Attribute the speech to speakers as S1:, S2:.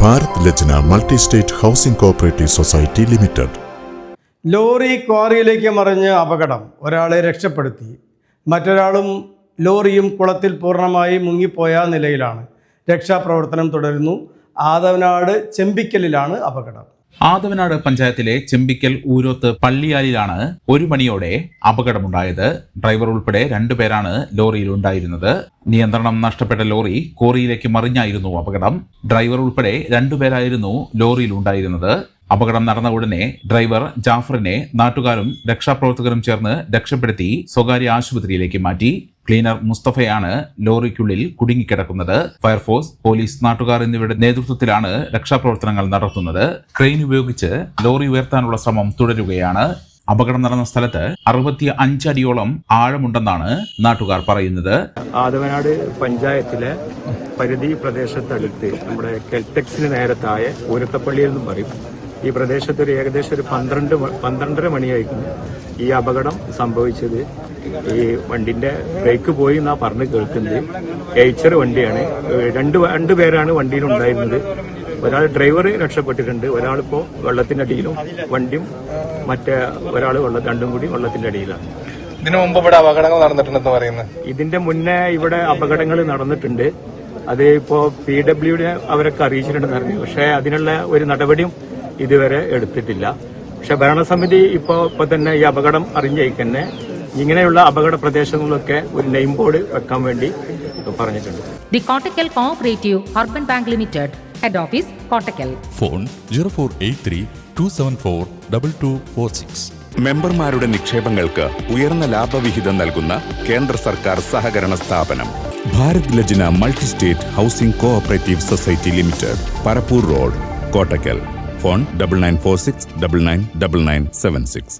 S1: Bharat Lajna multi state housing cooperative society limited.
S2: Lorry ക്വാറിയിലേക്ക് മറിഞ്ഞ് അപകടം. ഒരാളെ രക്ഷപ്പെടുത്തി. മറ്റൊരാളും ലോറിയും കുളത്തിൽ പൂർണമായി മുങ്ങിപ്പോയ നിലയിലാണ്. രക്ഷാപ്രവർത്തനം തുടരുന്നു. ആദവനാട് ചെമ്പിക്കലിലാണ് അപകടം.
S3: ആദവനാട് പഞ്ചായത്തിലെ ചെമ്പിക്കൽ ഊരോത്ത് പള്ളിയാലിലാണ് ഒരു മണിയോടെ അപകടമുണ്ടായത്. ഡ്രൈവർ ഉൾപ്പെടെ രണ്ടുപേരാണ് ലോറിയിൽ ഉണ്ടായിരുന്നത്. നിയന്ത്രണം നഷ്ടപ്പെട്ട ലോറി കോറിയിലേക്ക് മറിഞ്ഞായിരുന്നു അപകടം. ഡ്രൈവർ ഉൾപ്പെടെ രണ്ടുപേരായിരുന്നു ലോറിയിൽ ഉണ്ടായിരുന്നത്. അപകടം നടന്ന ഉടനെ ഡ്രൈവർ ജാഫറിനെ നാട്ടുകാരും രക്ഷാപ്രവർത്തകരും ചേർന്ന് രക്ഷപ്പെടുത്തി സ്വകാര്യ ആശുപത്രിയിലേക്ക് മാറ്റി. ക്ലീനർ മുസ്തഫയാണ് ലോറിക്കുള്ളിൽ കുടുങ്ങിക്കിടക്കുന്നത്. ഫയർഫോഴ്സ് പോലീസ് നാട്ടുകാർ എന്നിവരുടെ നേതൃത്വത്തിലാണ് രക്ഷാപ്രവർത്തനങ്ങൾ നടത്തുന്നത്. ക്രെയിൻ ഉപയോഗിച്ച് ലോറി ഉയർത്താനുള്ള ശ്രമം തുടരുകയാണ്. അപകടം നടന്ന സ്ഥലത്ത് അറുപത്തി അഞ്ചടിയോളം ആഴമുണ്ടെന്നാണ് നാട്ടുകാർ പറയുന്നത്.
S4: ആദവനാട് പഞ്ചായത്തിലെ പരിധി പ്രദേശത്തടുത്ത് നമ്മുടെ കെൽടെക്സിന് നേരത്തായ ഊരത്തപ്പള്ളി എന്നും പറയും. ഈ പ്രദേശത്ത് ഒരു ഏകദേശം ഒരു പന്ത്രണ്ട് പന്ത്രണ്ടര മണിയായിരുന്നു ഈ അപകടം സംഭവിച്ചത്. ഈ വണ്ടിന്റെ ബ്രേക്ക് പോയി എന്നാ പറഞ്ഞ് കേൾക്കുന്നത്. എയ്ച്ചർ വണ്ടിയാണ്. രണ്ട് രണ്ട് പേരാണ് വണ്ടിയിൽ ഉണ്ടായിരുന്നത് ഒരാൾ ഡ്രൈവർ രക്ഷപ്പെട്ടിട്ടുണ്ട്. ഒരാളിപ്പോ വെള്ളത്തിന്റെ അടിയിലും വണ്ടിയും മറ്റേ ഒരാൾ വെള്ള രണ്ടും കൂടി വെള്ളത്തിന്റെ അടിയിലാണ്.
S5: ഇതിനു മുമ്പ് ഇവിടെ അപകടങ്ങൾ നടന്നിട്ടുണ്ടെന്ന് പറയുന്നത്.
S4: ഇതിന്റെ മുന്നേ ഇവിടെ അപകടങ്ങൾ നടന്നിട്ടുണ്ട്. അത് ഇപ്പോ പി ഡബ്ല്യുഡിനെ അവരൊക്കെ അറിയിച്ചിട്ടുണ്ടെന്ന് പറഞ്ഞു പക്ഷേ അതിനുള്ള ഒരു നടപടിയും ഇതുവരെ എടുത്തിട്ടില്ല. പക്ഷെ ഭരണസമിതി ഇപ്പോ ഇപ്പൊ തന്നെ ഈ അപകടം അറിഞ്ഞേക്കന്നെ. ഇങ്ങനെയുള്ള അപകട പ്രദേശങ്ങളിലൊക്കെ ഒരു നെയിം ബോർഡ് വെക്കാൻ വേണ്ടി പറഞ്ഞിട്ടുണ്ട്.
S6: The Kottakkal cooperative urban bank limited head office Kottakkal
S7: phone zero four eight three two seven four double two four six
S8: മെമ്പർമാരുടെ നിക്ഷേപങ്ങൾക്ക് ഉയർന്ന ലാഭവിഹിതം നൽകുന്ന കേന്ദ്ര സർക്കാർ സഹകരണ സ്ഥാപനം. Bharat Lajna multi state housing cooperative society limited Parappur road Kottakkal phone double nine four six double nine double nine seven six